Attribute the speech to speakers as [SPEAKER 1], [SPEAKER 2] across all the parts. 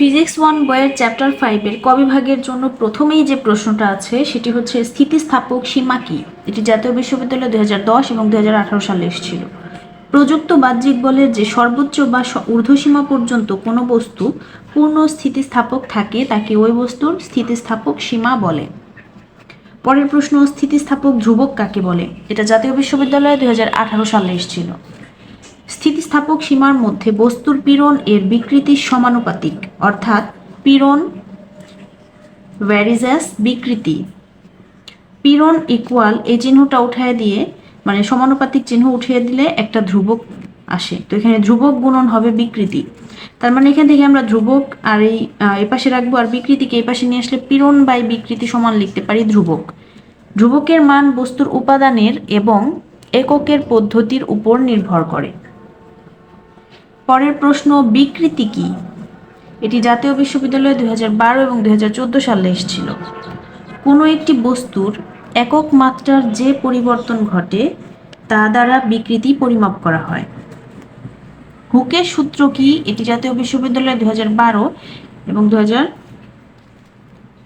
[SPEAKER 1] Physics one বইয়ের chapter ফাইভের কবিভাগের জন্য প্রথমেই যে প্রশ্নটা আছে, সেটি হচ্ছে স্থিতিস্থাপক সীমা কি? এটি জাতীয় বিশ্ববিদ্যালয় দুই হাজার দশ এবং দু হাজার আঠারো সালে এসেছিল। প্রযুক্ত বাহ্যিক বলের যে সর্বোচ্চ বা ঊর্ধ্বসীমা পর্যন্ত কোনো বস্তু পূর্ণ স্থিতিস্থাপক থাকে, তাকে ওই বস্তুর স্থিতিস্থাপক সীমা বলে। পরের প্রশ্ন, স্থিতিস্থাপক ধ্রুবক কাকে বলে? এটা জাতীয় বিশ্ববিদ্যালয়ে দুই হাজার আঠারো সালে এসেছিল। স্থিতিস্থাপক সীমার মধ্যে বস্তুর পীড়ন এর বিকৃতির সমানুপাতিক অর্থাৎ পীড়ন ভ্যারিজাস বিকৃতি। পীড়ন ইকুয়াল এই চিহ্নটা উঠায় দিয়ে মানে সমানুপাতিক চিহ্ন উঠিয়ে দিলে একটা ধ্রুবক আসে। তো এখানে ধ্রুবক গুণন হবে বিকৃতি। তার মানে এখান থেকে আমরা ধ্রুবক আর এই আহ, এ পাশে রাখব আর বিকৃতিকে এই পাশে নিয়ে আসলে পীড়ন বাই বিকৃতি সমান লিখতে পারি ধ্রুবক। ধ্রুবকের মান বস্তুর উপাদানের এবং এককের পদ্ধতির উপর নির্ভর করে। পরের প্রশ্ন, বিকৃতি কি? এটি জাতীয় বিশ্ববিদ্যালয়ে হাজার বারো এবং দুই হাজার চোদ্দ সালে এসেছিল। কোনো একটি বস্তুর একক মাত্রার যে পরিবর্তন ঘটে, তা দ্বারা বিকৃতি পরিমাপ করা হয়। হুকের সূত্র কি? এটি জাতীয় বিশ্ববিদ্যালয়ে হাজার বারো এবং দু হাজার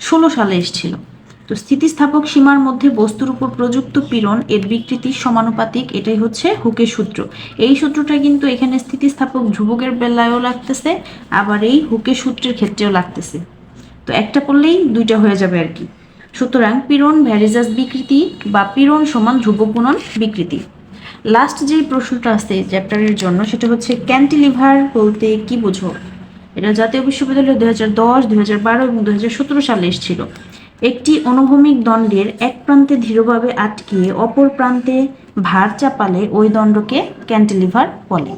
[SPEAKER 1] ষোলো সালে এসেছিল। তো স্থিতিস্থাপক সীমার মধ্যে বস্তুর উপর প্রযুক্ত পীড়ন, এর বিকৃতির সমানুপাতিক, এটাই হচ্ছে হুকের সূত্র। এই সূত্রটা কিন্তু এখানে স্থিতিস্থাপক ধ্রুবকের বেলায়ও লাগতেছে, আবার এই হুকের সূত্রের ক্ষেত্রেও লাগতেছে। তো একটা পড়লেই দুইটা হয়ে যাবে আর কি। সুতরাং পীড়ন, ভ্যারিজাস বিকৃতি বা পীড়ন সমান ধ্রুবক গুণন বিকৃতি। লাস্ট যে প্রশ্নটা আছে চ্যাপ্টারের জন্য, সেটা হচ্ছে ক্যান্টিলিভার বলতে কি বোঝো? এটা জাতীয় বিশ্ববিদ্যালয় দুই হাজার দশ, দুই হাজার বারো এবং দুই হাজার সতেরো সালে এসেছিল। একটি অনুভূমিক দণ্ডের এক প্রান্তে দৃঢ়ভাবে আটকিয়ে অপর প্রান্তে ভার চাপালে ওই দণ্ডকে ক্যান্টিলিভার বলে।